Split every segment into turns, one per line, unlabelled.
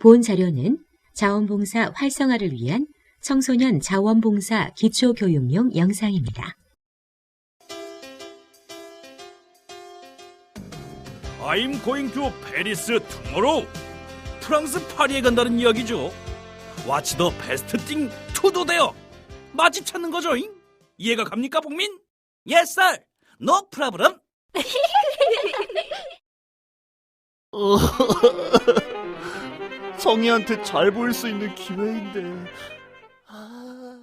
본 자료는 자원봉사 활성화를 위한 청소년 자원봉사 기초교육용 영상입니다.
I'm going to Paris tomorrow. 프랑스 파리에 간다는 이야기죠. What's the best thing to do there? 맛집 찾는 거죠. 잉? 이해가 갑니까, 복민? Yes, sir. No problem.
성희한테 잘 보일 수 있는 기회인데. 아...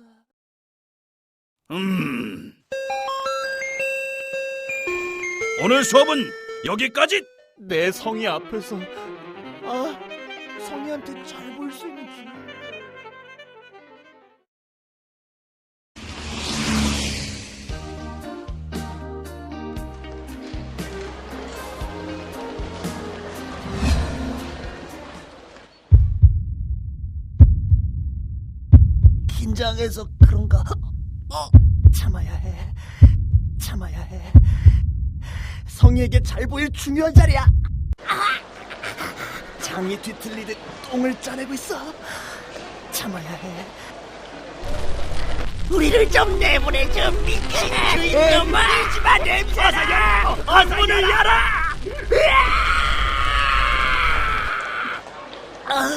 음. 오늘 수업은 여기까지.
내 성희 앞에서 아 성희한테 잘 보일 수 있는 기회. 긴장해서 그런가? 어, 참아야 해. 참아야 해. 성희에게 잘 보일 중요한 자리야. 아! 장이 뒤틀리듯 똥을 짜내고 있어. 참아야 해. 우리를 좀 내보내줘 미친 주인놈아. 이지마 냄새나. 어서 문을 열어. 아,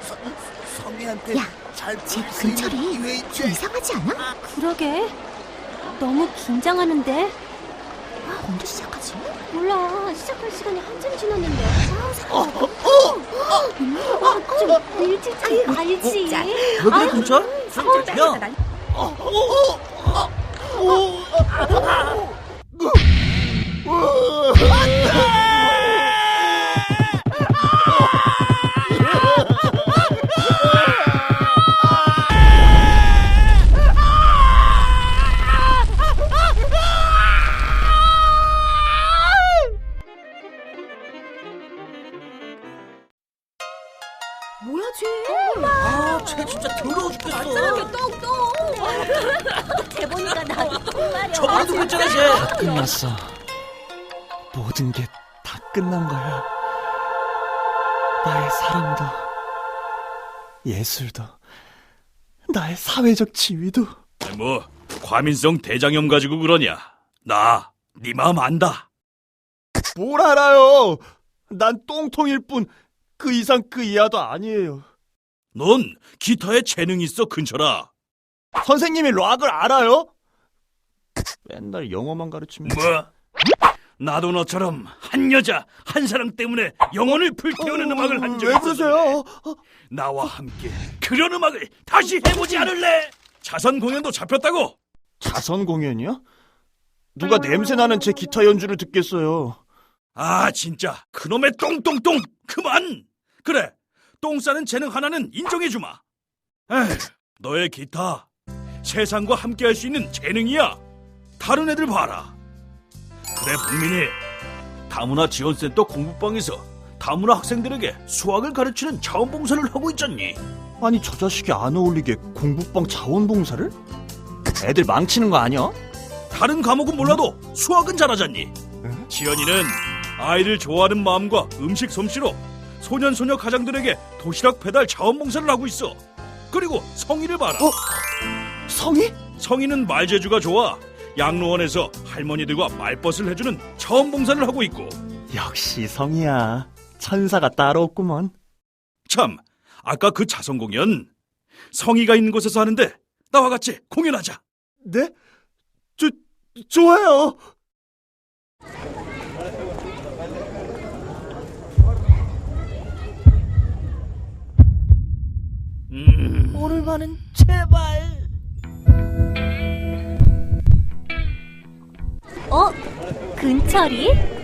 성- 성희한테
야,
잘
집 근처리. 좀 이상하지 않아?
그러게. 너무 긴장하는데.
아, 언제 시작하지?
몰라. 시작할 시간이 한참 지났는데.
어,
아, 좀 일찍
좀왜 그래, 근처? 야,
뭐야,
예술도, 나의 사회적 지위도.
뭐 과민성 대장염 가지고 그러냐? 나 네 마음 안다.
뭘 알아요? 난 똥통일 뿐, 그 이상 그 이하도 아니에요.
넌 기타에 재능 있어 근처라.
선생님이 락을 알아요? 맨날 영어만 가르치면.
뭐? 나도 너처럼 한 여자 한 사람 때문에 영혼을 불태우는 음악을 한 적이
왜 그러세요?
나와 함께 그런 음악을 다시 해보지 않을래? 자선 공연도 잡혔다고.
자선 공연이요? 누가 냄새 나는 제 기타 연주를 듣겠어요.
아 진짜 그놈의 똥똥똥 그만. 그래 똥 싸는 재능 하나는 인정해주마. 에휴 너의 기타 세상과 함께할 수 있는 재능이야. 다른 애들 봐라. 그래 국민이 다문화 지원센터 공부방에서 다문화 학생들에게 수학을 가르치는 자원봉사를 하고 있잖니.
아니 저 자식이 안 어울리게 공부방 자원봉사를? 애들 망치는 거 아니야?
다른 과목은 몰라도 수학은 잘하잖니. 지연이는 아이를 좋아하는 마음과 음식 솜씨로 소년 소녀 가장들에게 도시락 배달 자원봉사를 하고 있어. 그리고 성희를 봐라.
어? 성이?
성희는 말재주가 좋아. 양로원에서 할머니들과 말벗을 해주는 자원봉사를 하고 있고.
역시 성이야. 천사가 따로 없구먼.
참, 아까 그 자선 공연 성희가 있는 곳에서 하는데 나와 같이 공연하자.
네? 저, 좋아요.
음,
오늘만은 제발.
어? 근철이?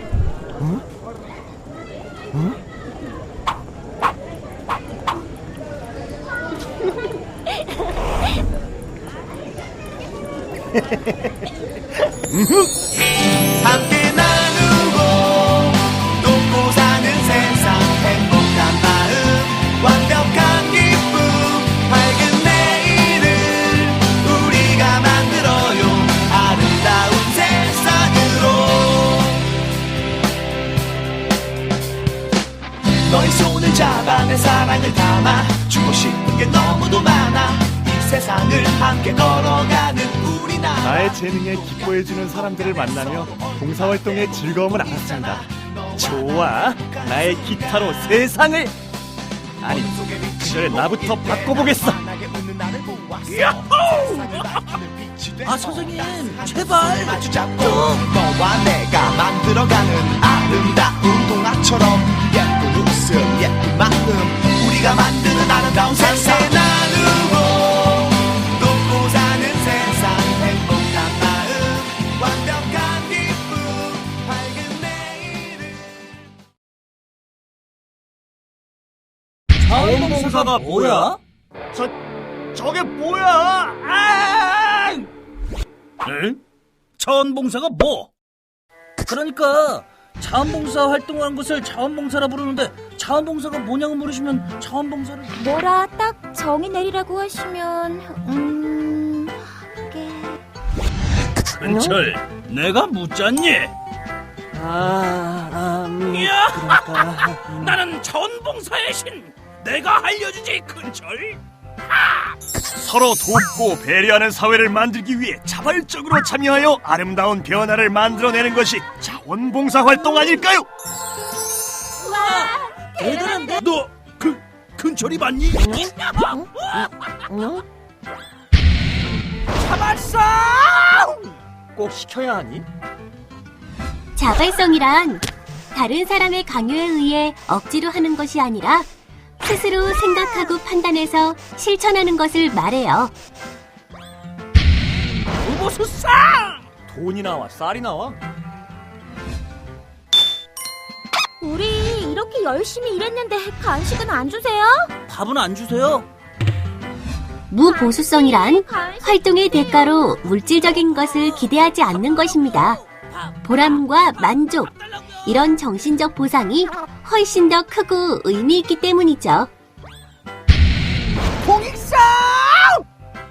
함께
재능에 기뻐해주는 사람들을 만나며 봉사활동의 즐거움을 알았습니다. 좋아, 나의 기타로 세상을 아니, 그래 나부터 바꿔보겠어.
아 선생님 제발 잡고 너와 내가 만들어가는 아름다운 동화처럼 예쁜 웃음 예쁜 마음 우리가 만드는 아름다운 세상
자원봉사가 뭐야?
저 저게 뭐야? 아!
응? 자원봉사가 뭐?
그러니까 자원봉사 활동하는 것을 자원봉사라 부르는데 자원봉사가 뭐냐고 물으시면 자원봉사를
뭐라 딱 정의 내리라고 하시면 음... 게...
근철, 내가 묻잖니?
아, 아 음,
야!
그러니까
나는 자원봉사의 신! 내가 알려주지, 근철!
서로 돕고 배려하는 사회를 만들기 위해 자발적으로 참여하여 아름다운 변화를 만들어내는 것이 자원봉사 활동 아닐까요?
대단한데?
너, 그, 근철이 맞니?
꼭 시켜야 하니?
자발성이란 다른 사람의 강요에 의해 억지로 하는 것이 아니라 스스로 생각하고 판단해서 실천하는 것을 말해요.
우보수상!
돈이 나와 쌀이 나와?
우리 이렇게 열심히 일했는데 간식은 안 주세요?
밥은 안 주세요?
무보수성이란 활동의 대가로 물질적인 것을 기대하지 않는 것입니다. 보람과 만족, 이런 정신적 보상이 훨씬 더 크고 의미 있기 때문이죠.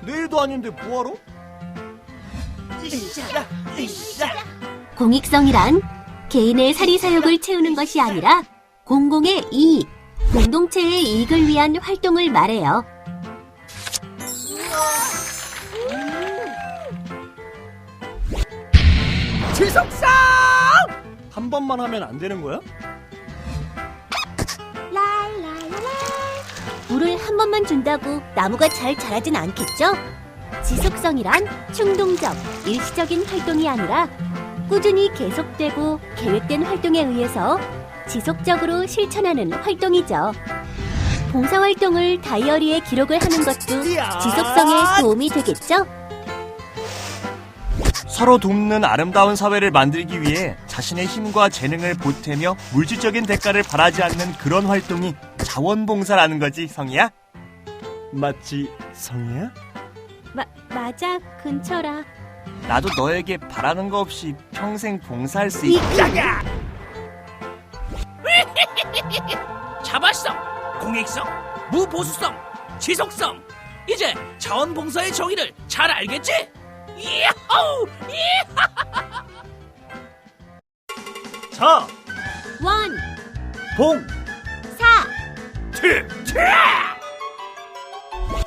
내일도 아닌데 뭐하러?
공익성이란 개인의 사리사욕을 채우는 것이 아니라 공공의 이익, 공동체의 이익을 위한 활동을 말해요.
한 번만 하면 안 되는 거야?
물을 한 번만 준다고 나무가 잘 자라진 않겠죠? 지속성이란 충동적, 일시적인 활동이 아니라 꾸준히 계속되고 계획된 활동에 의해서 지속적으로 실천하는 활동이죠. 봉사활동을 다이어리에 기록을 하는 것도 지속성에 도움이 되겠죠?
서로 돕는 아름다운 사회를 만들기 위해 자신의 힘과 재능을 보태며 물질적인 대가를 바라지 않는 그런 활동이 자원봉사라는 거지, 성이야? 맞지, 성이야?
마, 맞아, 근처라.
나도 너에게 바라는 거 없이 평생 봉사할 수 있게.
자발성, 공익성, 무보수성, 지속성. 이제 자원봉사의 정의를 잘 알겠지? 이야호!
자,
원,
봉!
사.
트, 트!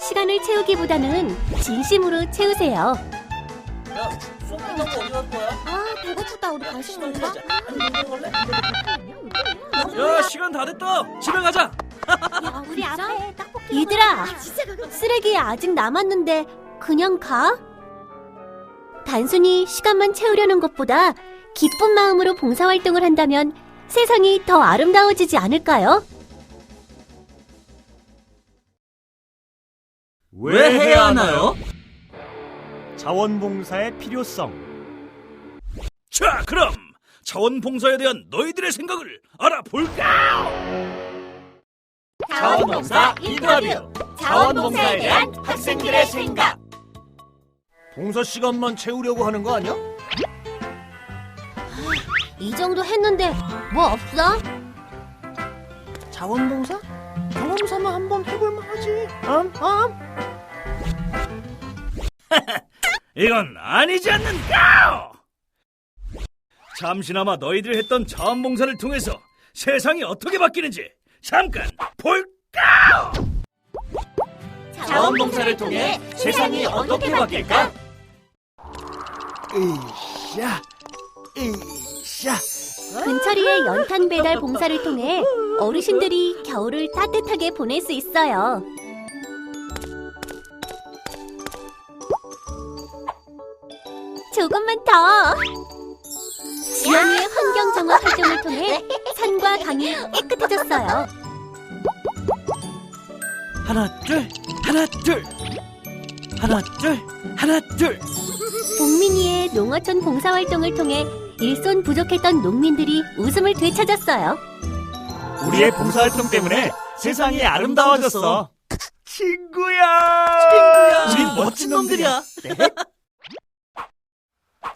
시간을 채우기보다는 진심으로 채우세요.
야, 쏙 끝나고 어디 갈 거야?
아, 배고프다. 우리 간식?
아니, 갈래?
야, 시간 다 됐다. 집에 가자.
야, 우리 앞에 떡볶이 얘들아, 쓰레기 아직 남았는데 그냥 가? 단순히 시간만 채우려는 것보다 기쁜 마음으로 봉사활동을 한다면 세상이 더 아름다워지지 않을까요?
왜 해야 하나요?
자원봉사의 필요성.
자, 그럼 자원봉사에 대한 너희들의 생각을 알아볼까?
자원봉사 인터뷰. 자원봉사에 대한 학생들의 생각.
봉사 시간만 채우려고 하는 거 아니야?
이 정도 했는데 뭐 없어?
자원봉사? 경험 삼아 한번 해볼만 하지. 음, 음.
이건 아니지 않는가? 잠시나마 너희들이 했던 자원봉사를 통해서 세상이 어떻게 바뀌는지 잠깐 볼까?
자원봉사를 통해 세상이 어떻게 바뀔까?
으쌰, 으쌰.
근처리의 연탄 배달 봉사를 통해 어르신들이 겨울을 따뜻하게 보낼 수 있어요. 조금만 더. 지연이의 환경 정화 활동을 통해 산과 강이 깨끗해졌어요.
하나, 둘, 하나, 둘. 하나, 둘, 하나, 둘.
복민이의 농어촌 봉사활동을 통해 일손 부족했던 농민들이 웃음을 되찾았어요.
우리의 봉사활동 때문에 세상이 아름다워졌어. 친구야.
친구야.
우린 멋진 놈들이야.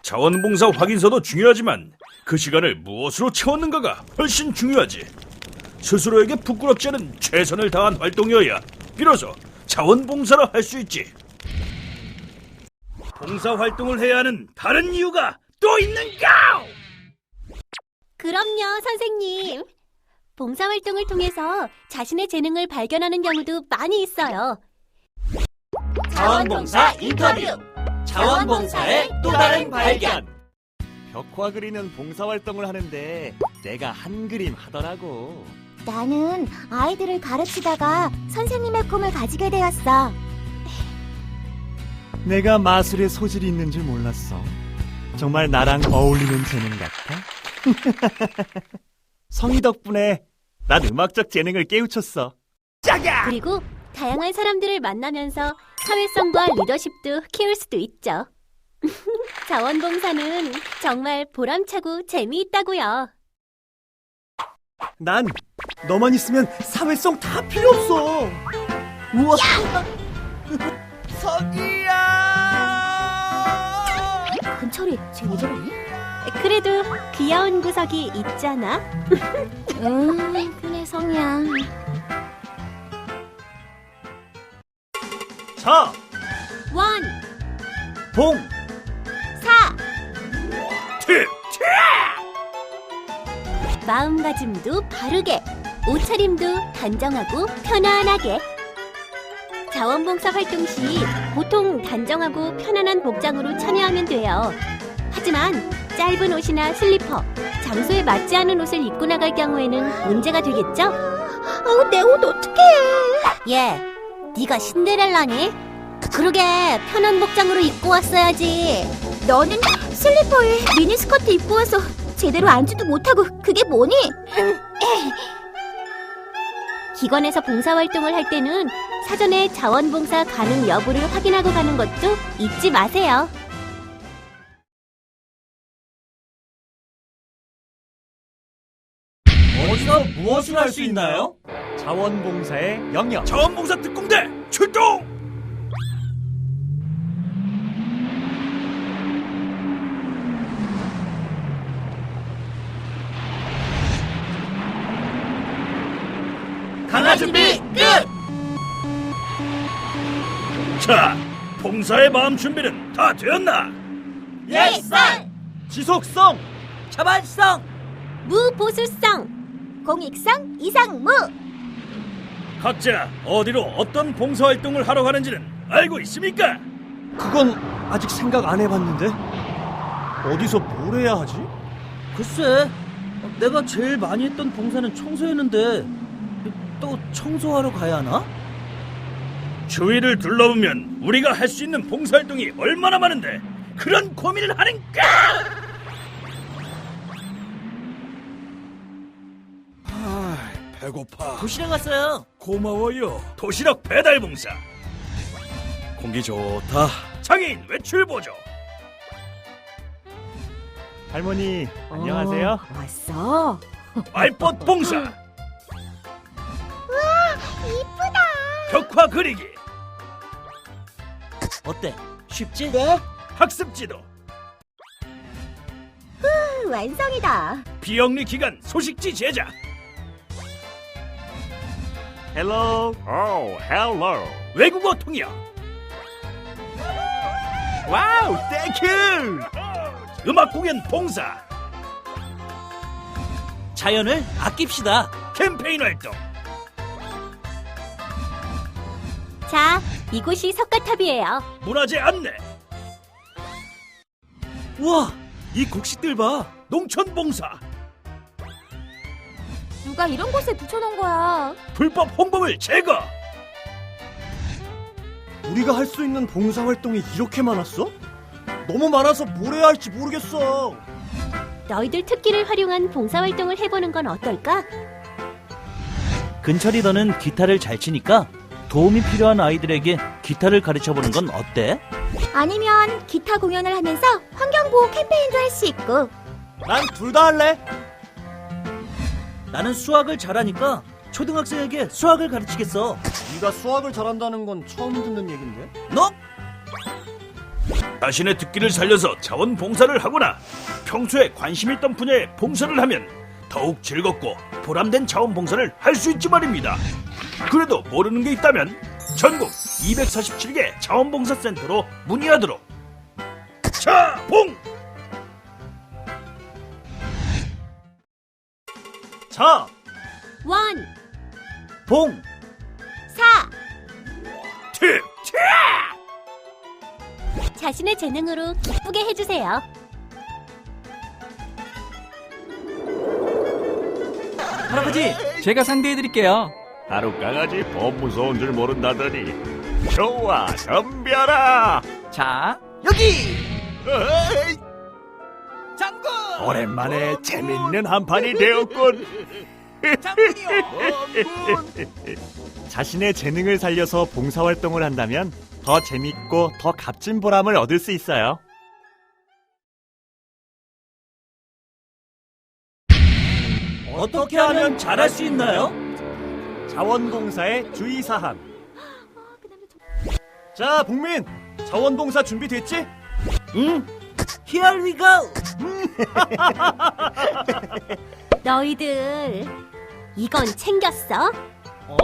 자원봉사 확인서도 중요하지만 그 시간을 무엇으로 채웠는가가 훨씬 중요하지. 스스로에게 부끄럽지 않은 최선을 다한 활동이어야 비로소 자원봉사를 할 수 있지. 봉사 활동을 해야 하는 다른 이유가 또 있는가?
그럼요, 선생님. 봉사 활동을 통해서 자신의 재능을 발견하는 경우도 많이 있어요.
자원봉사 인터뷰. 자원봉사의 또 다른 발견.
벽화 그리는 봉사활동을 하는데 내가 한 그림 하더라고.
나는 아이들을 가르치다가 선생님의 꿈을 가지게 되었어.
내가 마술에 소질이 있는 줄 몰랐어. 정말 나랑 어울리는 재능 같아. 성희 덕분에 난 음악적 재능을 깨우쳤어.
그리고 다양한 사람들을 만나면서 사회성과 리더십도 키울 수도 있죠. 자원봉사는 정말 보람차고 재미있다고요.
난 너만 있으면 사회성 다 필요 없어. 우와. 성희 야.
근처리 쟤왜 저러니?
그래도 귀여운 구석이 있잖아.
음, 그래 성이야.
자,
원,
봉,
사,
티,
마음가짐도 바르게, 옷차림도 단정하고 편안하게. 자원봉사 활동 시 보통 단정하고 편안한 복장으로 참여하면 돼요. 하지만 짧은 옷이나 슬리퍼, 장소에 맞지 않은 옷을 입고 나갈 경우에는 문제가 되겠죠?
아우 내 옷 어떡해?
얘, 네가 신데렐라니? 그러게 편한 복장으로 입고 왔어야지.
너는 슬리퍼에 미니스커트 입고 와서 제대로 앉지도 못하고 그게 뭐니?
기관에서 봉사활동을 할 때는 사전에 자원봉사 가능 여부를 확인하고 가는 것도 잊지 마세요.
어디서 무엇을 할 수 있나요?
자원봉사의 영역.
자원봉사 특공대 출동!
강화 준비
자, 봉사의 마음 준비는 다 되었나?
예산.
지속성.
자발성.
무보수성,
공익성 이상무.
각자 어디로 어떤 봉사활동을 하러 가는지는 알고 있습니까?
그건 아직 생각 안 해봤는데. 어디서 뭘 해야 하지?
글쎄, 내가 제일 많이 했던 봉사는 청소였는데 또 청소하러 가야 하나?
주위를 둘러보면 우리가 할 수 있는 봉사활동이 얼마나 많은데 그런 고민을 하는가? 아, 배고파.
도시락 왔어요.
고마워요. 도시락 배달 봉사. 공기 좋다. 장애인 외출 보조.
할머니, 안녕하세요.
왔어.
말벗 봉사. 와, 이쁘다. 벽화 그리기.
어때? 쉽지?
네?
학습 지도
완성이다.
비영리 기관 소식지 제작
Hello. Oh, hello.
외국어 통역
와우, 땡큐.
음악 공연 봉사
자연을 아낍시다.
캠페인 활동
자, 이곳이 석가탑이에요.
문화재 안내.
우와, 이 곡식들 봐.
농촌 봉사.
누가 이런 곳에 붙여놓은 거야?
불법 홍보물 제거.
우리가 할 수 있는 봉사 활동이 이렇게 많았어? 너무 많아서 뭘 해야 할지 모르겠어.
너희들 특기를 활용한 봉사활동을 해보는 건 어떨까?
근철이 너는 기타를 잘 치니까 도움이 필요한 아이들에게 기타를 가르쳐 보는 건 어때?
아니면 기타 공연을 하면서 환경보호 캠페인도 할 수 있고
난 둘 다 할래.
나는 수학을 잘하니까 초등학생에게 수학을 가르치겠어.
네가 수학을 잘한다는 건 처음 듣는 얘긴데.
너?
자신의 특기를 살려서 자원봉사를 하거나 평소에 관심 있던 분야에 봉사를 하면 더욱 즐겁고 보람된 자원봉사를 할 수 있지 말입니다. 그래도 모르는 게 있다면 전국 247개 자원봉사센터로 문의하도록. 자, 봉!
자,
원,
봉!
사,
팁! 팁!
자신의 재능으로 기쁘게 해주세요.
할아버지,
제가 상대해 드릴게요.
하루 강아지 범 무서운 줄 모른다더니 좋아 덤벼라
자, 여기!
어이,
장군!
오랜만에 재밌는 한판이 되었군
장군이요!
자신의 재능을 살려서 봉사 활동을 한다면 더 재밌고 더 값진 보람을 얻을 수 있어요.
어떻게 하면 잘할 수 있나요?
자원봉사의 주의사항. 자, 복민! 자원봉사 준비됐지?
응. Here we go.
너희들, 이건 챙겼어?
어?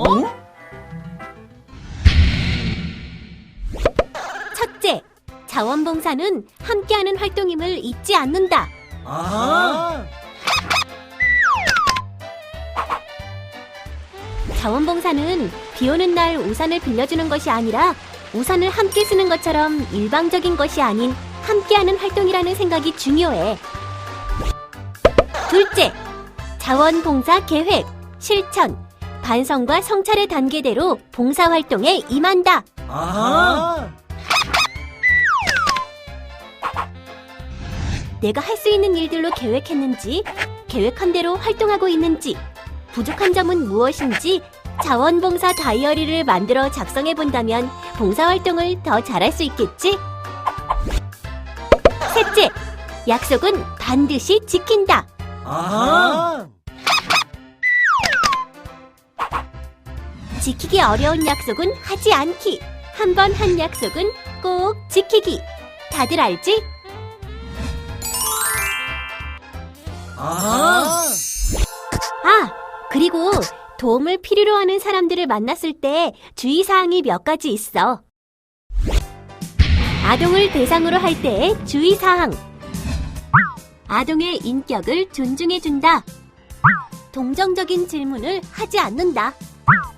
첫째, 자원봉사는 함께하는 활동임을 잊지 않는다.
아.
자원봉사는 비 오는 날 우산을 빌려주는 것이 아니라 우산을 함께 쓰는 것처럼 일방적인 것이 아닌 함께하는 활동이라는 생각이 중요해. 둘째, 자원봉사 계획, 실천, 반성과 성찰의 단계대로 봉사활동에 임한다.
아.
내가 할 수 있는 일들로 계획했는지, 계획한 대로 활동하고 있는지, 부족한 점은 무엇인지 자원봉사 다이어리를 만들어 작성해 본다면 봉사활동을 더 잘할 수 있겠지? 셋째, 약속은 반드시 지킨다.
아.
지키기 어려운 약속은 하지 않기. 한 번 한 약속은 꼭 지키기. 다들 알지?
아.
아, 그리고 도움을 필요로 하는 사람들을 만났을 때 주의사항이 몇 가지 있어. 아동을 대상으로 할 때의 주의사항. 아동의 인격을 존중해준다. 동정적인 질문을 하지 않는다.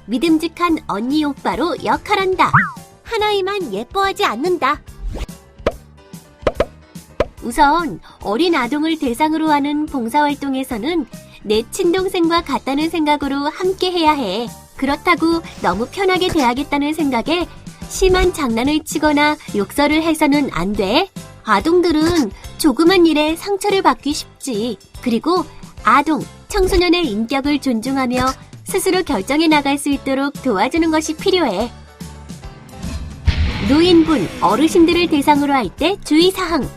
믿음직한 언니 오빠로 역할한다. 하나이만 예뻐하지 않는다. 우선 어린 아동을 대상으로 하는 봉사활동에서는 내 친동생과 같다는 생각으로 함께 해야 해. 그렇다고 너무 편하게 대하겠다는 생각에 심한 장난을 치거나 욕설을 해서는 안 돼. 아동들은 조그만 일에 상처를 받기 쉽지. 그리고 아동, 청소년의 인격을 존중하며 스스로 결정해 나갈 수 있도록 도와주는 것이 필요해. 노인분, 어르신들을 대상으로 할 때 주의사항.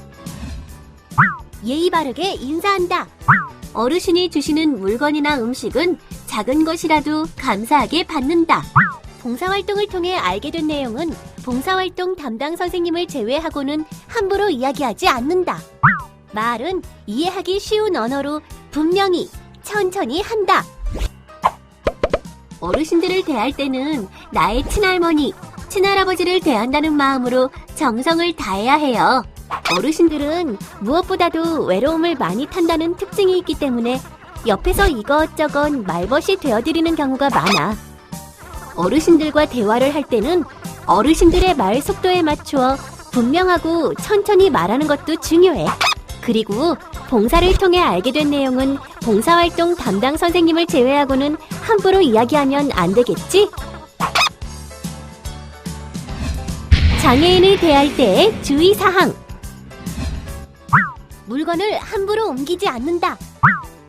예의 바르게 인사한다. 어르신이 주시는 물건이나 음식은 작은 것이라도 감사하게 받는다. 봉사활동을 통해 알게 된 내용은 봉사활동 담당 선생님을 제외하고는 함부로 이야기하지 않는다. 말은 이해하기 쉬운 언어로 분명히, 천천히 한다. 어르신들을 대할 때는 나의 친할머니, 친할아버지를 대한다는 마음으로 정성을 다해야 해요. 어르신들은 무엇보다도 외로움을 많이 탄다는 특징이 있기 때문에 옆에서 이것저것 말벗이 되어드리는 경우가 많아. 어르신들과 대화를 할 때는 어르신들의 말 속도에 맞추어 분명하고 천천히 말하는 것도 중요해. 그리고 봉사를 통해 알게 된 내용은 봉사활동 담당 선생님을 제외하고는 함부로 이야기하면 안 되겠지? 장애인을 대할 때의 주의사항. 물건을 함부로 옮기지 않는다.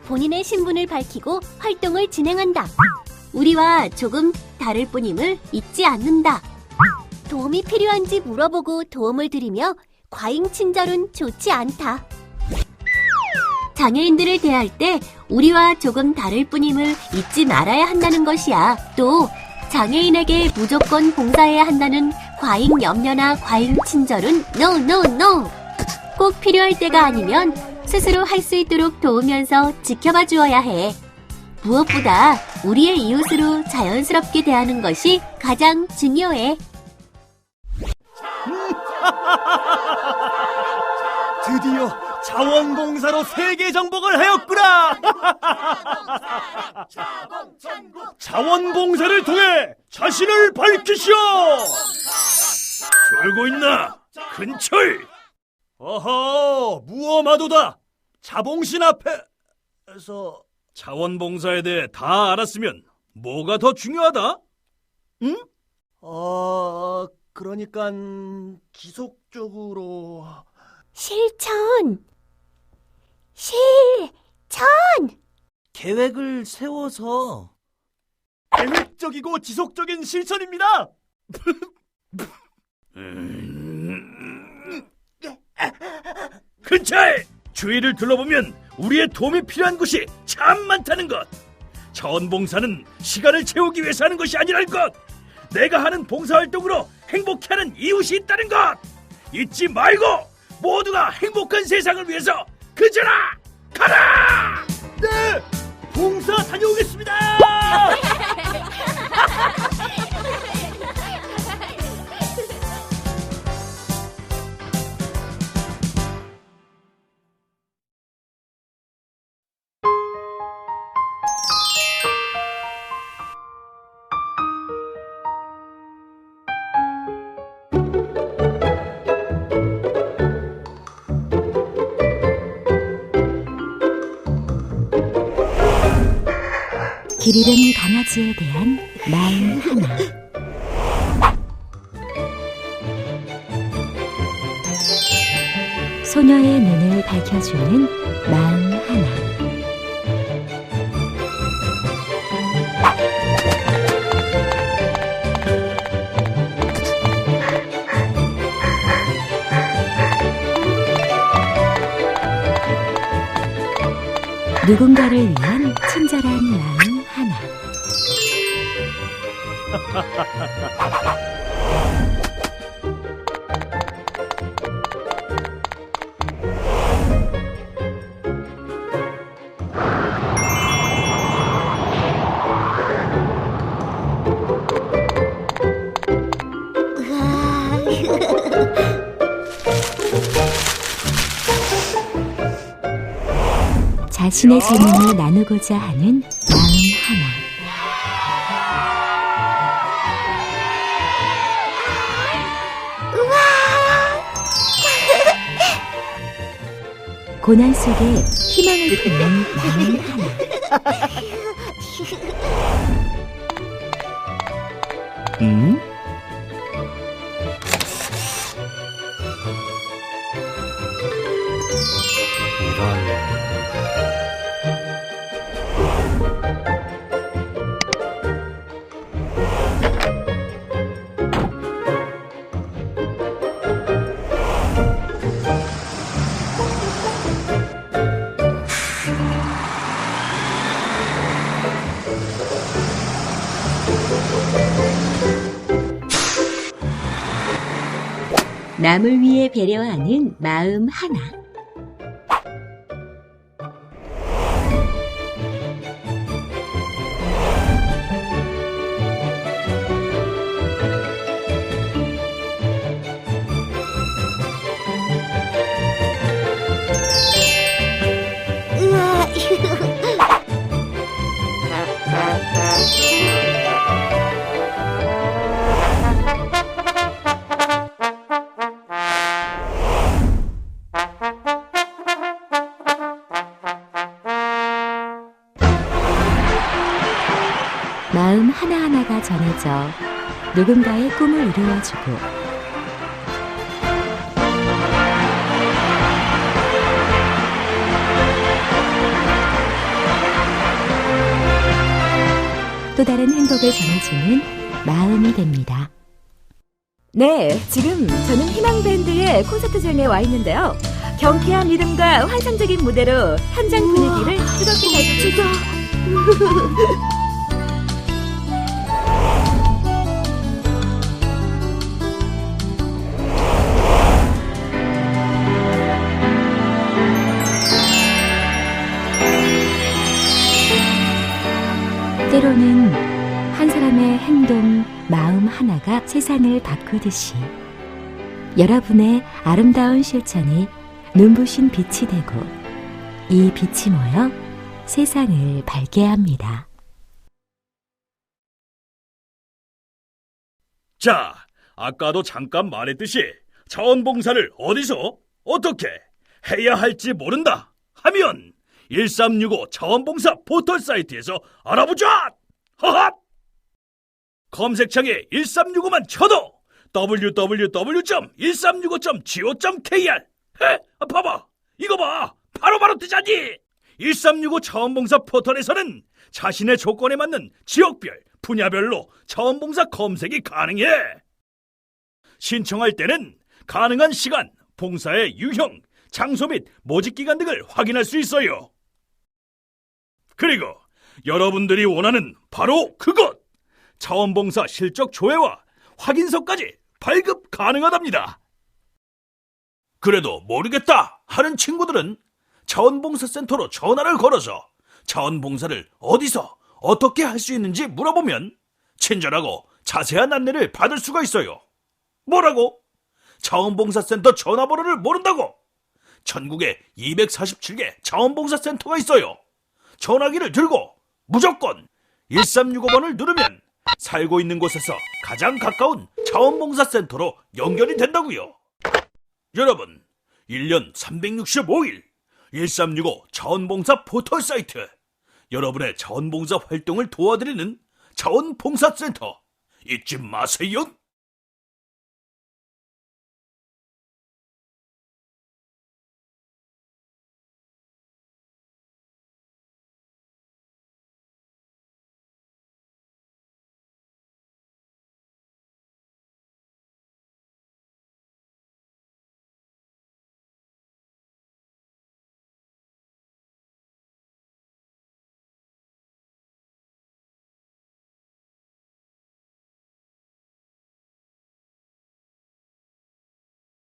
본인의 신분을 밝히고 활동을 진행한다. 우리와 조금 다를 뿐임을 잊지 않는다. 도움이 필요한지 물어보고 도움을 드리며 과잉 친절은 좋지 않다. 장애인들을 대할 때 우리와 조금 다를 뿐임을 잊지 말아야 한다는 것이야. 또 장애인에게 무조건 봉사해야 한다는 과잉 염려나 과잉 친절은 no no no. 꼭 필요할 때가 아니면 스스로 할 수 있도록 도우면서 지켜봐 주어야 해. 무엇보다 우리의 이웃으로 자연스럽게 대하는 것이 가장 중요해.
드디어 자원봉사로 세계 정복을 하였구나!
자원봉사를 통해 자신을 밝히시오! 졸고 있나? 근철!
어허, 무엄하도다! 자봉신 앞에서
자원봉사에 대해 다 알았으면 뭐가 더 중요하다?
어, 그러니까 지속적으로
실천! 실!
계획을 세워서
계획적이고 지속적인 실천입니다.
근철! 주위를 둘러보면 우리의 도움이 필요한 곳이 참 많다는 것. 자원봉사는 시간을 채우기 위해서 하는 것이 아니라는 것. 내가 하는 봉사활동으로 행복해하는 이웃이 있다는 것. 잊지 말고 모두가 행복한 세상을 위해서 그저라!
강아지에 대한 마음 하나. 소녀의 눈을 밝혀주는 마음 하나. 누군가를 위한 친절한 마음 자신의 재능을 나누고자 하는 고난 속에 희망을 품는 마음 하나.
음?
남을 위해 배려하는 마음 하나. 누군가의 꿈을 이루어주고 또 다른 행복을 전해주는 마음이 됩니다.
네, 지금 저는 희망밴드의 콘서트장에 와 있는데요. 경쾌한 리듬과 환상적인 무대로 현장 분위기를 뜨겁게 달구치죠.
세상을 바꾸듯이 여러분의 아름다운 실천이 눈부신 빛이 되고 이 빛이 모여 세상을 밝게 합니다.
자, 아까도 잠깐 말했듯이 자원봉사를 어디서 어떻게 해야 할지 모른다 하면 1365 자원봉사 포털 사이트에서 알아보자! 하하! 검색창에 1365만 쳐도 www.1365.go.kr 해? 아, 봐봐! 이거 봐! 바로바로 뜨자니! 1365 자원봉사 포털에서는 자신의 조건에 맞는 지역별, 분야별로 자원봉사 검색이 가능해. 신청할 때는 가능한 시간, 봉사의 유형, 장소 및 모집 기간 등을 확인할 수 있어요. 그리고 여러분들이 원하는 바로 그것! 자원봉사 실적 조회와 확인서까지 발급 가능하답니다. 그래도 모르겠다 하는 친구들은 자원봉사센터로 전화를 걸어서 자원봉사를 어디서 어떻게 할 수 있는지 물어보면 친절하고 자세한 안내를 받을 수가 있어요. 뭐라고? 자원봉사센터 전화번호를 모른다고? 전국에 247개 자원봉사센터가 있어요. 전화기를 들고 무조건 1365번을 누르면 살고 있는 곳에서 가장 가까운 자원봉사센터로 연결이 된다고요. 여러분, 1년 365일 1365 자원봉사 포털 사이트 여러분의 자원봉사 활동을 도와드리는 자원봉사센터 잊지 마세요.